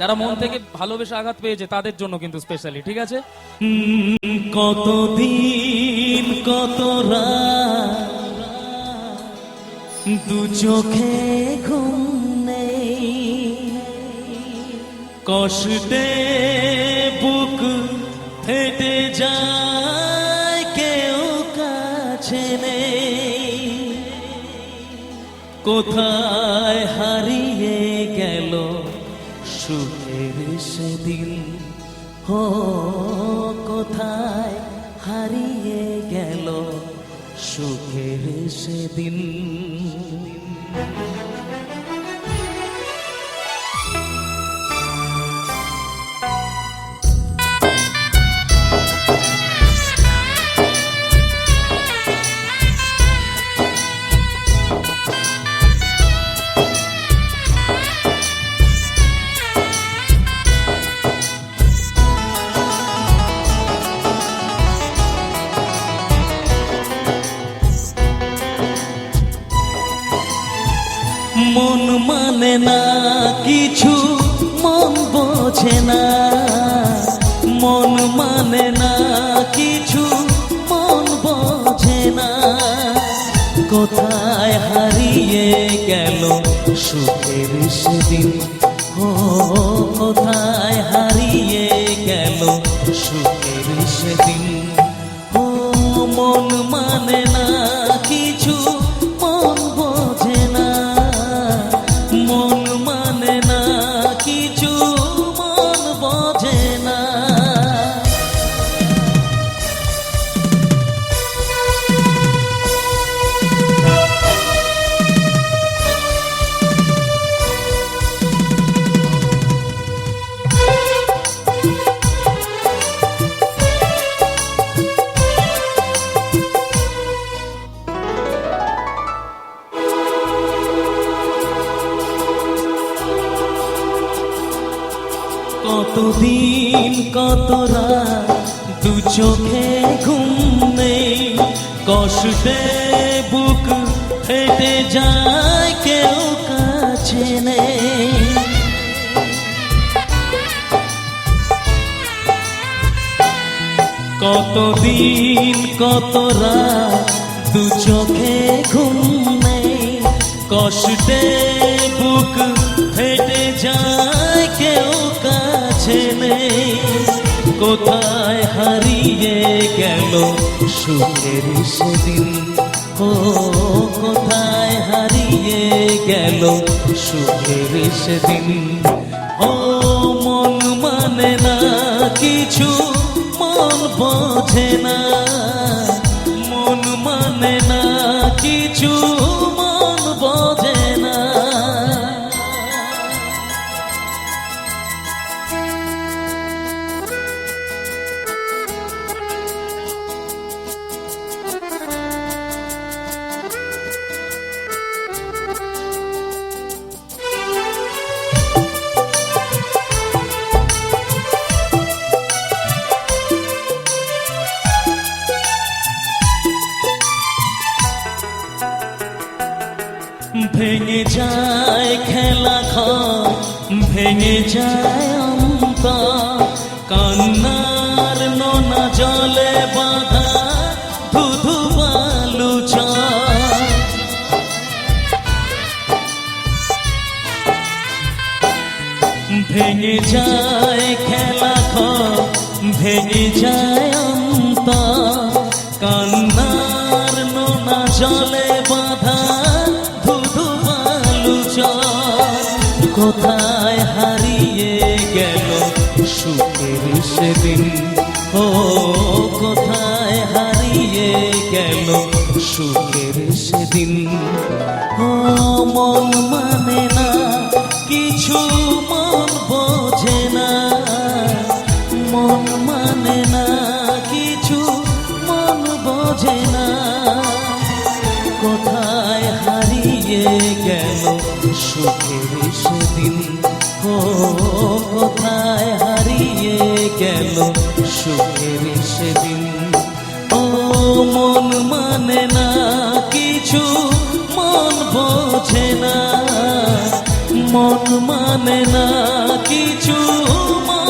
যারা মন থেকে ভালোবেসে আঘাত পেয়েছে, তাদের জন্য কিন্তু স্পেশালি ঠিক আছে? কতদিন, কত দু চোখে ঘুম নেই? কষ্টে বুক ফেটে যায়, কেউ কাছে কোথায় হারিয়ে গেল সুখের সেদিন হো কোথায় হারিয়ে গেল সুখের সেদিন? মন না কিছু, মন বোঝে না। মন মানে না কিছু, মন বোঝে না। কোথায় হারিয়ে গেল সুখের সেদিন? ও, কোথায় হারিয়ে গেল সুখের সেদিন? ও, মন কতদিন কতরা দু চোখে ঘুম নেই। কষ্টে বুক ফেটে যায়, কেউ কাছে নেই। কতদিন, কত রাত দু চোখে ঘুম নেই। কষ্টে কোথায় হারিয়ে গেল সুখের সেদিন? ও কোথায় হারিয়ে গেল সুখের সেদিন? ও মন মানে না কিছু, মন বোঝে না ভেঙে যায় খেলা ঘর, ভেঙে যায় অন্ত কান্নার নোনা জলে বাঁধা ধুধু বালু ভেঙে যায় খেলা ঘর, ভেঙে যায় কোথায় হারিয়ে গেল সুখের সেদিন। ও কোথায় হারিয়ে গেল সুখের সেদিন। ও মন মানে না, কিছু মন বোঝে না। মন মানে না, কিছু মন বোঝে না। কোথায় হারিয়ে গেল সুখের সেদিন ও কোথায় হারিয়ে গেল? সুখের সেদিন। ও মন মানে না কিছু, মন বোঝে না। মন মানে না কিছু, মন